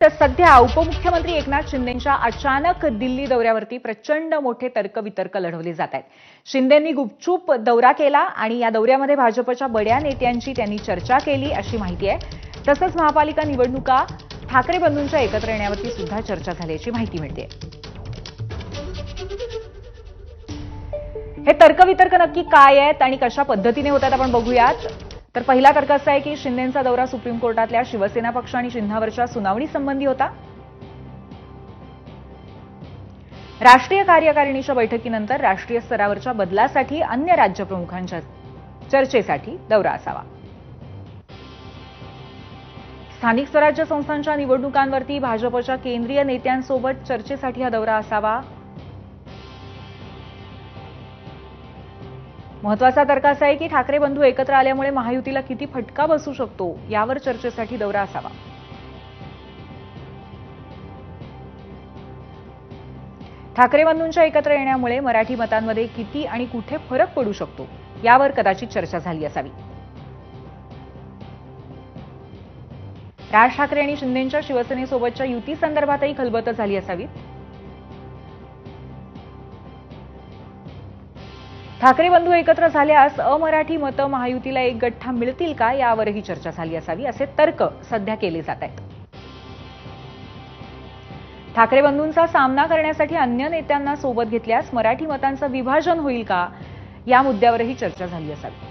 तर सध्या उपमुख्यमंत्री एकनाथ शिंदेच्या अचानक दिल्ली दौऱ्यावरती प्रचंड मोठे तर्कवितर्क लढवले जात आहेत. शिंदेंनी गुपचूप दौरा केला आणि या दौऱ्यामध्ये भाजपच्या बड्या नेत्यांची त्यांनी चर्चा केली अशी माहिती आहे. तसंच महापालिका निवडणुका ठाकरे बंधूंच्या एकत्र येण्यावरती सुद्धा चर्चा झाल्याची माहिती मिळते. हे तर्कवितर्क नक्की काय आहेत आणि कशा पद्धतीने होतात आपण बघूयात. तर पहिला तर्क असा आहे की शिंदेचा दौरा सुप्रीम कोर्टातल्या शिवसेना पक्ष आणि चिन्हावरच्या सुनावणी संबंधी होता. राष्ट्रीय कार्यकारिणीच्या बैठकीनंतर राष्ट्रीय स्तरावरच्या बदलासाठी अन्य राज्यप्रमुखांच्या चर्चेसाठी दौरा असावा. स्थानिक स्वराज्य संस्थांच्या निवडणुकांवरती भाजपच्या केंद्रीय नेत्यांसोबत चर्चेसाठी हा दौरा असावा. महत्त्वाचा तर्क असा आहे की ठाकरे बंधू एकत्र आल्यामुळे महायुतीला किती फटका बसू शकतो यावर चर्चेसाठी दौरा असावा. ठाकरे बंधूंच्या एकत्र येण्यामुळे मराठी मतांमध्ये किती आणि कुठे फरक पडू शकतो यावर कदाचित चर्चा झाली असावी. राज ठाकरे आणि शिंदेच्या शिवसेनेसोबतच्या युती संदर्भातही खलबत झाली असावी ठाकरे बंधू एकत्र झाल्यास अमराठी मतं महायुतीला एक गठ्ठा मिळतील का यावरही चर्चा झाली असावी असे तर्क सध्या केले जात आहेत. ठाकरे बंधूंचा सामना करण्यासाठी अन्य नेत्यांना सोबत घेतल्यास मराठी मतांचं विभाजन होईल का? या मुद्द्यावरही चर्चा झाली असावी.